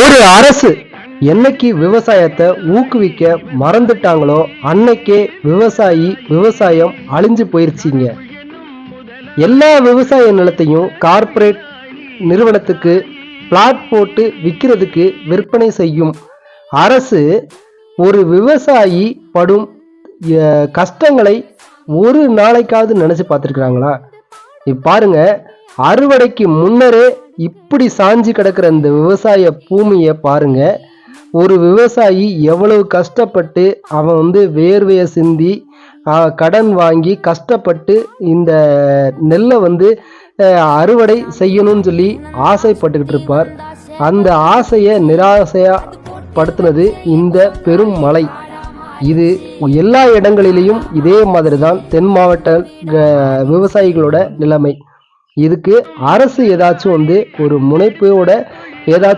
ஒரு அரசு என்னைக்கு விவசாயத்தை ஊக்குவிக்க மறந்துட்டாங்களோ அன்னைக்கே விவசாயி விவசாயம் அழிஞ்சு போயிருச்சிங்க. எல்லா விவசாய நிலத்தையும் கார்ப்பரேட் நிறுவனத்துக்கு பிளாட் போட்டு விற்கிறதுக்கு விற்பனை செய்யும் அரசு ஒரு விவசாயி படும் கஷ்டங்களை ஒரு நாளைக்காவது நினைச்சு பார்த்துருக்குறாங்களா? பாருங்க அறுவடைக்கு முன்னரே இப்படி சாஞ்சு கிடக்கிற இந்த விவசாய பூமியை பாருங்க. ஒரு விவசாயி எவ்வளவு கஷ்டப்பட்டு அவன் வந்து வேர்வையை சிந்தி கடன் வாங்கி கஷ்டப்பட்டு இந்த நெல்லை வந்து அறுவடை செய்யணும்னு சொல்லி ஆசைப்பட்டுக்கிட்டு இருப்பார். அந்த ஆசையை நிராசையா படுத்துனது இந்த பெரும் மழை இது எல்லா இடங்களிலேயும் இதே மாதிரி தான் தென் மாவட்ட விவசாயிகளோட நிலைமை. இதுக்கு அரசு ஏதாச்சும் வந்து ஒரு முனைப்போட ஏதாச்சும்